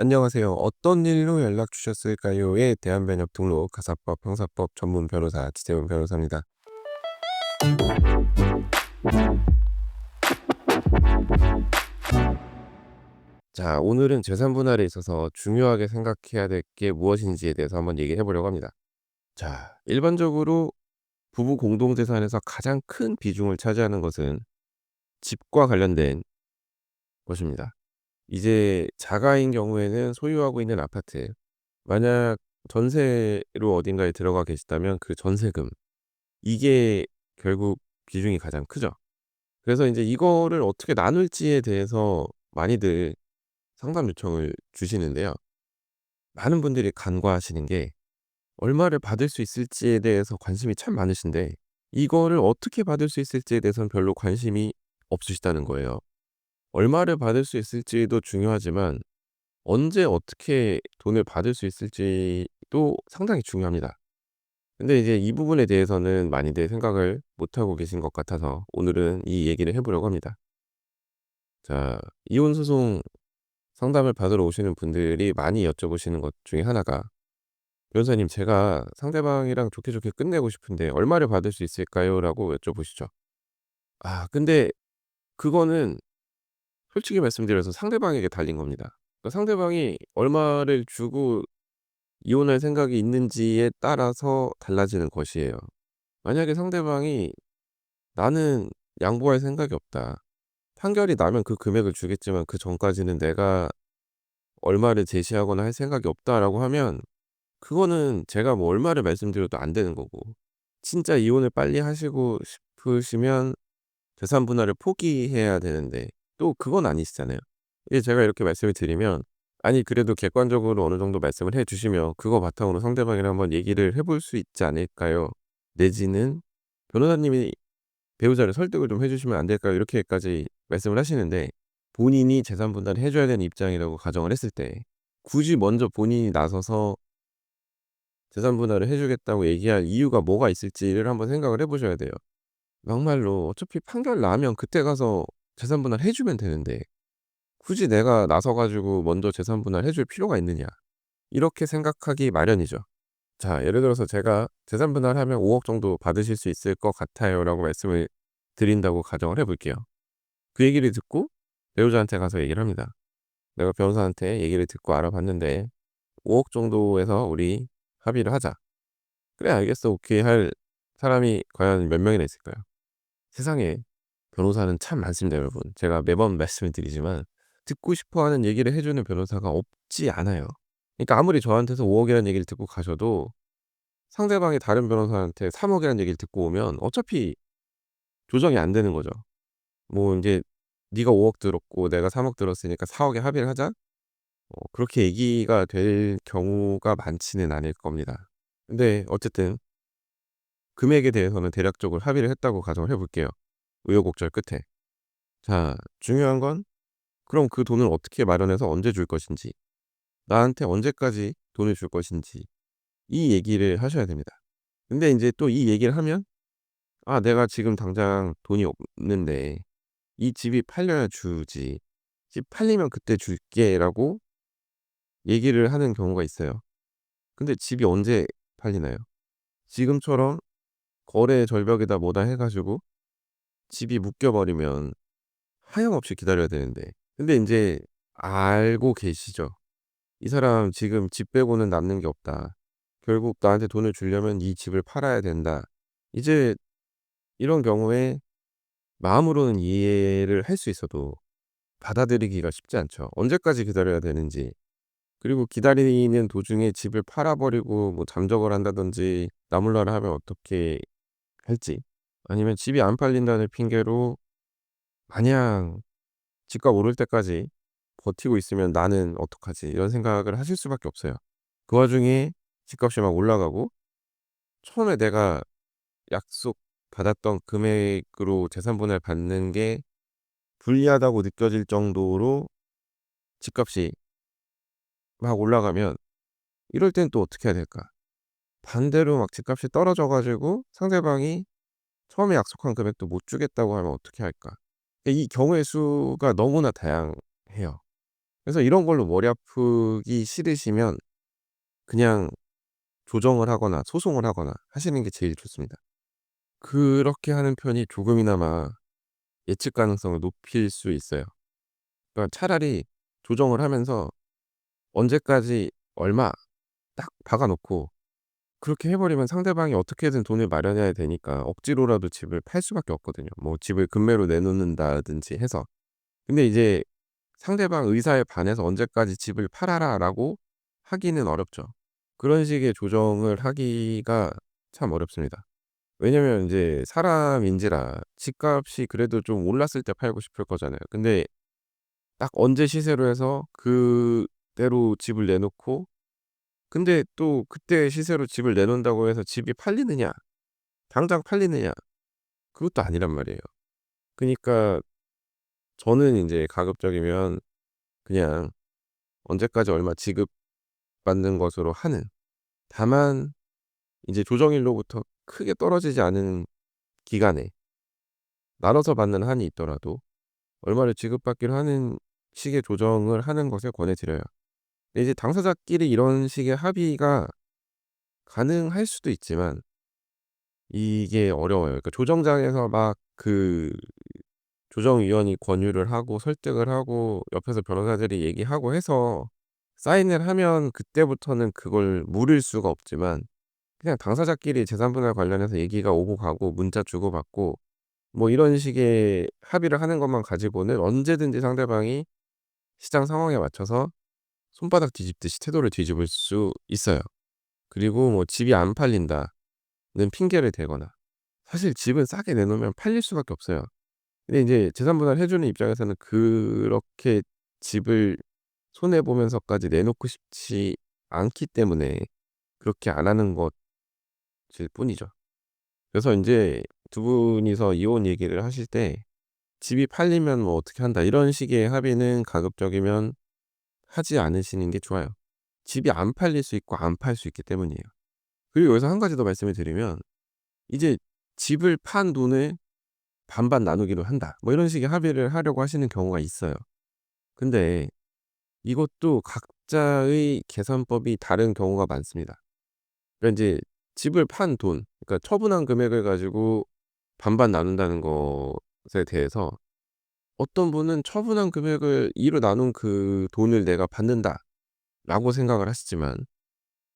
안녕하세요. "어떤 일로 연락 주셨을까요?"에 대한 변협 등록 가사법 형사법 전문 변호사 지재훈 변호사입니다. 자 오늘은 재산 분할에 있어서 중요하게 생각해야 될 게 무엇인지에 대해서 한번 얘기해 보려고 합니다. 자 일반적으로 부부 공동 재산에서 가장 큰 비중을 차지하는 것은 집과 관련된 것입니다. 이제 자가인 경우에는 소유하고 있는 아파트 만약 전세로 어딘가에 들어가 계시다면 그 전세금 이게 결국 비중이 가장 크죠. 그래서 인제 이거를 어떻게 나눌지에 대해서 많이들 상담 요청을 주시는데요. 많은 분들이 간과하시는 게 얼마를 받을 수 있을지에 대해서 관심이 참 많으신데 이거를 어떻게 받을 수 있을지에 대해서는 별로 관심이 없으시다는 거예요. 얼마를 받을 수 있을지도 중요하지만 언제 어떻게 돈을 받을 수 있을지도 상당히 중요합니다. 근데 이제 이 부분에 대해서는 많이들 생각을 못하고 계신 것 같아서 오늘은 이 얘기를 해 보려고 합니다. 자 이혼 소송 상담을 받으러 오시는 분들이 많이 여쭤보시는 것 중에 하나가 "변호사님 제가 상대방이랑 좋게 좋게 끝내고 싶은데 얼마를 받을 수 있을까요?"라고 여쭤보시죠. 아 근데 그거는 솔직히 말씀드려서 상대방에게 달린 겁니다. 그 상대방이 얼마를 주고 이혼할 생각이 있는지에 따라서 달라지는 것이에요. 만약에 상대방이 "나는 양보할 생각이 없다. 판결이 나면 그 금액을 주겠지만 그 전까지는 내가 얼마를 제시하거나 할 생각이 없다."라고 하면 그거는 제가 뭐 얼마를 말씀드려도 안 되는 거고 진짜 이혼을 빨리 하시고 싶으시면 재산 분할을 포기해야 되는데 또 그건 아니시잖아요. 예 제가 이렇게 말씀을 드리면 아니 그래도 객관적으로 어느 정도 말씀을 해 주시면 그거 바탕으로 상대방이랑 한번 얘기를 해볼 수 있지 않을까요? 내지는 "변호사님이 배우자를 설득을 좀 해 주시면 안 될까요?" 이렇게까지 말씀을 하시는데 본인이 재산 분할을 해 줘야 되는 입장이라고 가정을 했을 때 굳이 먼저 본인이 나서서 재산 분할을 해 주겠다고 얘기할 이유가 뭐가 있을지를 한번 생각을 해 보셔야 돼요. 막말로 어차피 판결 나면 그때 가서 재산 분할 해 주면 되는데 굳이 내가 나서 가지고 먼저 재산 분할 해줄 필요가 있느냐. 이렇게 생각하기 마련이죠. 자 예를 들어서 제가 "재산 분할하면 5억 정도 받으실 수 있을 것 같아요."라고 말씀을 드린다고 가정을 해 볼게요. 그 얘기를 듣고 배우자한테 가서 얘기를 합니다. "내가 변호사한테 얘기를 듣고 알아봤는데 5억 정도에서 우리 합의를 하자." "그래 알겠어. 오케이." 할 사람이 과연 몇 명이나 있을까요? 세상에 변호사는 참 많습니다 여러분. 제가 매번 말씀을 드리지만 듣고 싶어 하는 얘기를 해 주는 변호사가 없지 않아요. 그러니까 아무리 저한테서 5억 이라는 얘기를 듣고 가셔도 상대방이 다른 변호사한테 3억 이라는 얘기를 듣고 오면 어차피 조정이 안 되는 거죠. 뭐 인제 "네가 5억 들었고 내가 3억 들었으니까 4억 에 합의를 하자." 어 그렇게 얘기가 될 경우가 많지는 않을 겁니다. 근데 어쨌든 금액에 대해서는 대략적으로 합의를 했다고 가정을 해 볼게요, 우여곡절 끝에. 자 중요한 건 그럼 그 돈을 어떻게 마련해서 언제 줄 것인지, 나한테 언제까지 돈을 줄 것인지 이 얘기를 하셔야 됩니다. 근데 인제 또 이 얘기를 하면 "아 내가 지금 당장 돈이 없는데 이 집이 팔려야 주지. 집 팔리면 그때 줄게."라고 얘기를 하는 경우가 있어요. 근데 집이 언제 팔리나요? 지금처럼 거래 절벽에다 뭐다 해 가지고 집이 묶여 버리면 하염없이 기다려야 되는데 근데 인제 알고 계시죠. '이 사람 지금 집 빼고는 남는 게 없다. 결국 나한테 돈을 주려면 이 집을 팔아야 된다.' 이제 이런 경우에 마음으로는 이해를 할 수 있어도 받아들이기가 쉽지 않죠. 언제까지 기다려야 되는지 그리고 기다리는 도중에 집을 팔아 버리고 뭐 잠적을 한다든지 나몰라라 하면 어떻게 할지 아니면 집이 안 팔린다는 핑계로 마냥 집값 오를 때까지 버티고 있으면 '나는 어떡하지?' 이런 생각을 하실 수밖에 없어요. 그 와중에 집값이 막 올라가고 처음에 내가 약속받았던 금액으로 재산 분할 받는 게 불리하다고 느껴질 정도로 집값이 막 올라가면 이럴 땐 또 어떻게 해야 될까? 반대로 막 집값이 떨어져 가지고 상대방이 처음에 약속한 금액도 못 주겠다고 하면 어떻게 할까? 이 경우의 수가 너무나 다양해요. 그래서 이런 걸로 머리 아프기 싫으시면 그냥 조정을 하거나 소송을 하거나 하시는 게 제일 좋습니다. 그렇게 하는 편이 조금이나마 예측 가능성을 높일 수 있어요. 그러니까 차라리 조정을 하면서 언제까지 얼마 딱 박아 놓고 그렇게 해 버리면 상대방이 어떻게든 돈을 마련해야 되니까 억지로라도 집을 팔 수밖에 없거든요. 뭐 집을 금매로 내놓는다든지 해서. 근데 이제 상대방 의사에 반해서 "언제까지 집을 팔아라."라고 하기는 어렵죠. 그런 식의 조정을 하기가 참 어렵습니다. 왜냐면 인제 사람인지라 집값이 그래도 좀 올랐을 때 팔고 싶을 거잖아요. 근데 딱 언제 시세로 해서 그대로 집을 내놓고 근데 또 그때 시세로 집을 내놓는다고 해서 집이 팔리느냐? 당장 팔리느냐? 그것도 아니란 말이에요. 그니까 저는 인제 가급적이면 그냥 언제까지 얼마 지급받는 것으로 하는 다만 이제 조정일로부터 크게 떨어지지 않은 기간에 나눠서 받는 한이 있더라도 얼마를 지급받기로 하는 식의 조정을 하는 것을 권해 드려요. 이제 당사자끼리 이런 식의 합의가 가능할 수도 있지만 이게 어려워요. 그러니까 조정장에서 막 그 조정위원이 권유를 하고 설득을 하고 옆에서 변호사들이 얘기하고 해서 사인을 하면 그때부터는 그걸 물을 수가 없지만 그냥 당사자끼리 재산 분할 관련해서 얘기가 오고 가고 문자 주고받고 뭐 이런 식의 합의를 하는 것만 가지고는 언제든지 상대방이 시장 상황에 맞춰서 손바닥 뒤집듯이 태도를 뒤집을 수 있어요. 그리고 뭐 "집이 안 팔린다."는 핑계를 대거나 사실 집은 싸게 내놓으면 팔릴 수밖에 없어요. 근데 인제 재산 분할 해 주는 입장에서는 그렇게 집을 손해 보면서까지 내놓고 싶지 않기 때문에 그렇게 안 하는 것일 뿐이죠. 그래서 인제 두 분이서 이혼 얘기를 하실 때 "집이 팔리면 뭐 어떻게 한다." 이런 식의 합의는 가급적이면 하지 않으시는 게 좋아요. 집이 안 팔릴 수 있고 안 팔 수 있기 때문이에요. 그리고 여기서 한 가지 더 말씀을 드리면 이제 집을 판 돈을 반반 나누기로 한다. 뭐 이런 식의 합의를 하려고 하시는 경우가 있어요. 근데 이것도 각자의 계산법이 다른 경우가 많습니다. 그러니까 인제 집을 판 돈 그러니까 처분한 금액을 가지고 반반 나눈다는 것에 대해서 어떤 분은 '처분한 금액을 2 로 나눈 그 돈을 내가 받는다.'라고 생각을 하시지만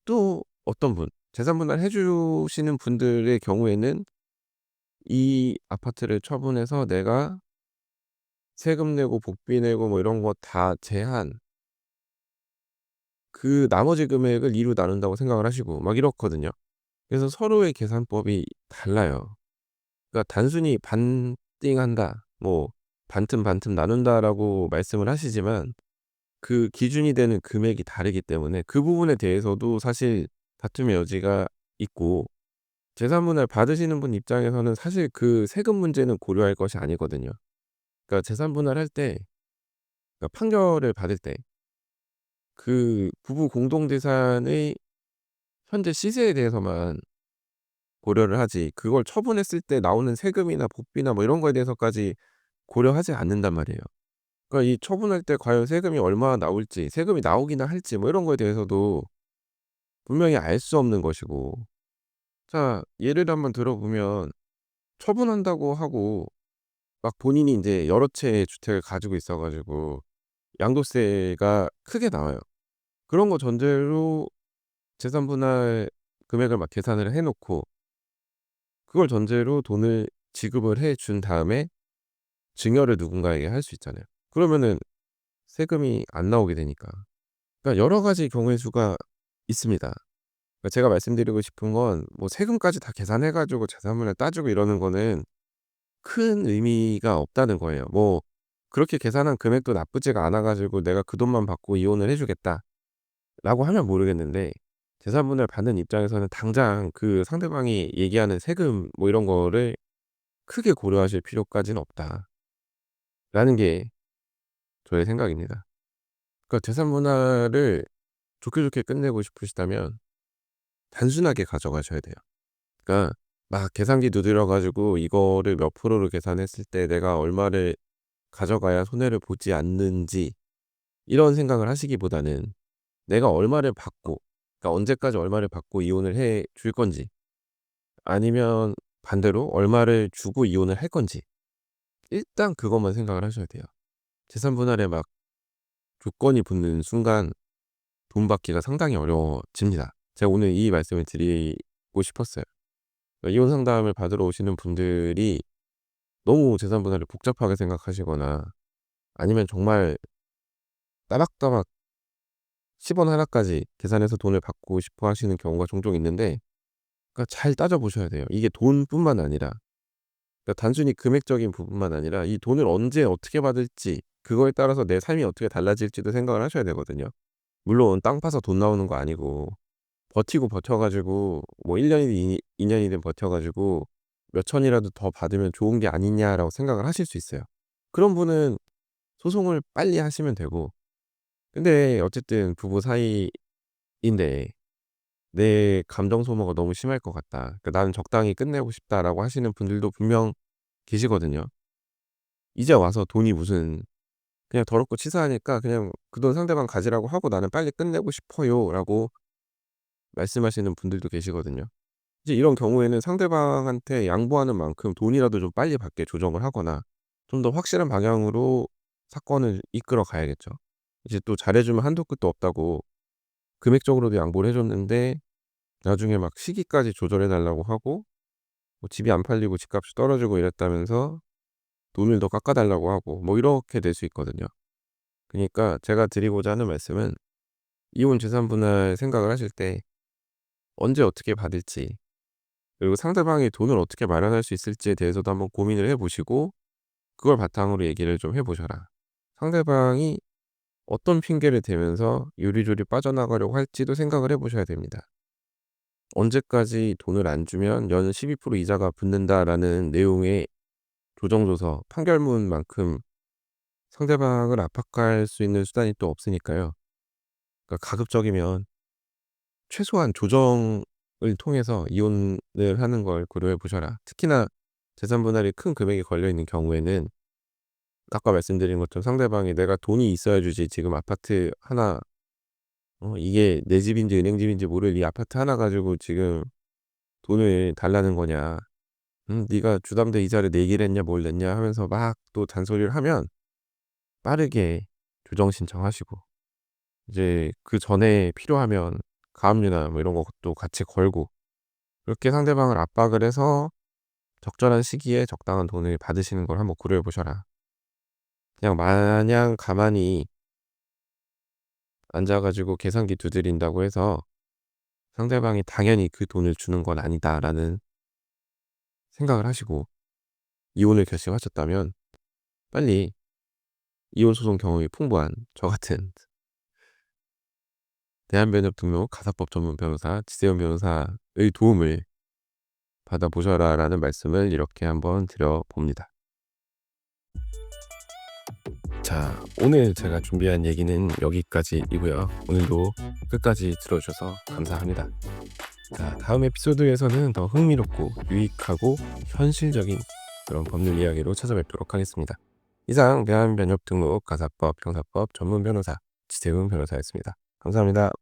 또 어떤 분 재산 분할해 주시는 분들의 경우에는 이 아파트를 처분해서 내가 세금 내고 복비 내고 뭐 이런 거 다 제한 그 나머지 금액을 2 로 나눈다고 생각을 하시고 막 이렇거든요. 그래서 서로의 계산법이 달라요. 그러니까 단순히 반띵한다 뭐 반틈 반틈 나눈다라고 말씀을 하시지만 그 기준이 되는 금액이 다르기 때문에 그 부분에 대해서도 사실 다툼의 여지가 있고 재산분할 받으시는 분 입장에서는 사실 그 세금 문제는 고려할 것이 아니거든요. 그러니까 재산분할할 때 그러니까 판결을 받을 때 그 부부 공동재산의 현재 시세에 대해서만 고려를 하지 그걸 처분했을 때 나오는 세금이나 복비나 뭐 이런 거에 대해서까지 고려하지 않는단 말이에요. 그러니까 이 처분할 때 과연 세금이 얼마나 나올지 세금이 나오기나 할지 뭐 이런 거에 대해서도 분명히 알 수 없는 것이고 자 예를 한번 들어보면 처분한다고 하고 막 본인이 인제 여러 채의 주택을 가지고 있어 가지고 양도세가 크게 나와요. 그런 거 전제로 재산 분할 금액을 막 계산을 해 놓고 그걸 전제로 돈을 지급을 해 준 다음에 증여를 누군가에게 할 수 있잖아요. 그러면은 세금이 안 나오게 되니까. 그러니까 여러 가지 경우의 수가 있습니다. 그러니까 제가 말씀드리고 싶은 건 뭐 세금까지 다 계산해 가지고 재산분할 따지고 이러는 거는 큰 의미가 없다는 거예요. 뭐 그렇게 계산한 금액도 나쁘지가 않아 가지고 '내가 그 돈만 받고 이혼을 해 주겠다.'라고 하면 모르겠는데 재산분할 받는 입장에서는 당장 그 상대방이 얘기하는 세금 뭐 이런 거를 크게 고려하실 필요까지는 없다 라는 게 저의 생각입니다. 그러니까 재산분할을 좋게 좋게 끝내고 싶으시다면 단순하게 가져가셔야 돼요. 그러니까 막 계산기 두드려 가지고 이거를 몇 프로로 계산했을 때 내가 얼마를 가져가야 손해를 보지 않는지 이런 생각을 하시기보다는 내가 얼마를 받고 그러니까 언제까지 얼마를 받고 이혼을 해 줄 건지 아니면 반대로 얼마를 주고 이혼을 할 건지 일단 그것만 생각을 하셔야 돼요. 재산 분할에 막 조건이 붙는 순간 돈 받기가 상당히 어려워집니다. 제가 오늘 이 말씀을 드리고 싶었어요. 그러니까 이혼 상담을 받으러 오시는 분들이 너무 재산 분할을 복잡하게 생각하시거나 아니면 정말 따박따박 10원 하나까지 계산해서 돈을 받고 싶어 하시는 경우가 종종 있는데 그러니까 잘 따져 보셔야 돼요. 이게 돈뿐만 아니라 그러니까 단순히 금액적인 부분만 아니라 이 돈을 언제 어떻게 받을지 그거에 따라서 내 삶이 어떻게 달라질지도 생각을 하셔야 되거든요. 물론 땅 파서 돈 나오는 거 아니고 버티고 버텨 가지고 뭐 1 년이든 2 년이든 버텨 가지고 몇 천이라도 더 받으면 좋은 게 아니냐라고 생각을 하실 수 있어요. 그런 분은 소송을 빨리 하시면 되고 근데 어쨌든 부부 사이인데 내 감정 소모가 너무 심할 것 같다. 그러니까 '나는 적당히 끝내고 싶다.'라고 하시는 분들도 분명 계시거든요. 이제 와서 돈이 무슨 그냥 더럽고 치사하니까 그냥 "그 돈 상대방 가지라고 하고 나는 빨리 끝내고 싶어요."라고 말씀하시는 분들도 계시거든요. 이제 이런 경우에는 상대방한테 양보하는 만큼 돈이라도 좀 빨리 받게 조정을 하거나 좀 더 확실한 방향으로 사건을 이끌어 가야겠죠. 이제 또 잘해 주면 한도 끝도 없다고 금액적으로도 양보를 해 줬는데 나중에 막 시기까지 조절해 달라고 하고 뭐 집이 안 팔리고 집값이 떨어지고 이랬다면서 돈을 더 깎아 달라고 하고 뭐 이렇게 될 수 있거든요. 그니까 제가 드리고자 하는 말씀은 이혼 재산 분할 생각을 하실 때 언제 어떻게 받을지 그리고 상대방이 돈을 어떻게 마련할 수 있을지에 대해서도 한번 고민을 해 보시고 그걸 바탕으로 얘기를 좀 해 보셔라. 상대방이 어떤 핑계를 대면서 요리조리 빠져나가려고 할지도 생각을 해 보셔야 됩니다. 언제까지 돈을 안 주면 연 12% 이자가 붙는다라는 내용의 조정조서 판결문만큼 상대방을 압박할 수 있는 수단이 또 없으니까요. 그러니까 가급적이면 최소한 조정을 통해서 이혼을 하는 걸 고려해 보셔라. 특히나 재산 분할이 큰 금액이 걸려 있는 경우에는 아까 말씀드린 것처럼 상대방이 "내가 돈이 있어야 주지 지금 아파트 하나 어 이게 내 집인지 은행 집인지 모를 이 아파트 하나 가지고 지금 돈을 달라는 거냐. 음 네가 주담대 이자를 내기를 했냐 뭘 냈냐." 하면서 막 또 잔소리를 하면 빠르게 조정 신청하시고 이제 그전에 필요하면 가압류나 뭐 이런 것도 같이 걸고 그렇게 상대방을 압박을 해서 적절한 시기에 적당한 돈을 받으시는 걸 한번 고려해 보셔라. 그냥 마냥 가만히 앉아 가지고 계산기 두드린다고 해서 상대방이 당연히 그 돈을 주는 건 아니다라는 생각을 하시고 이혼을 결심하셨다면 빨리 이혼 소송 경험이 풍부한 저 같은 대한변협 등록 가사법 전문 변호사 지세훈 변호사의 도움을 받아 보셔라라는 말씀을 이렇게 한번 드려 봅니다. 자, 오늘 제가 준비한 얘기는 여기까지이고요. 오늘도 끝까지 들어주셔서 감사합니다. 자, 다음 에피소드에서는 더 흥미롭고 유익하고 현실적인 그런 법률 이야기로 찾아뵙도록 하겠습니다. 이상 대한변협 등록 가사법 형사법 전문 변호사 지세훈 변호사였습니다. 감사합니다.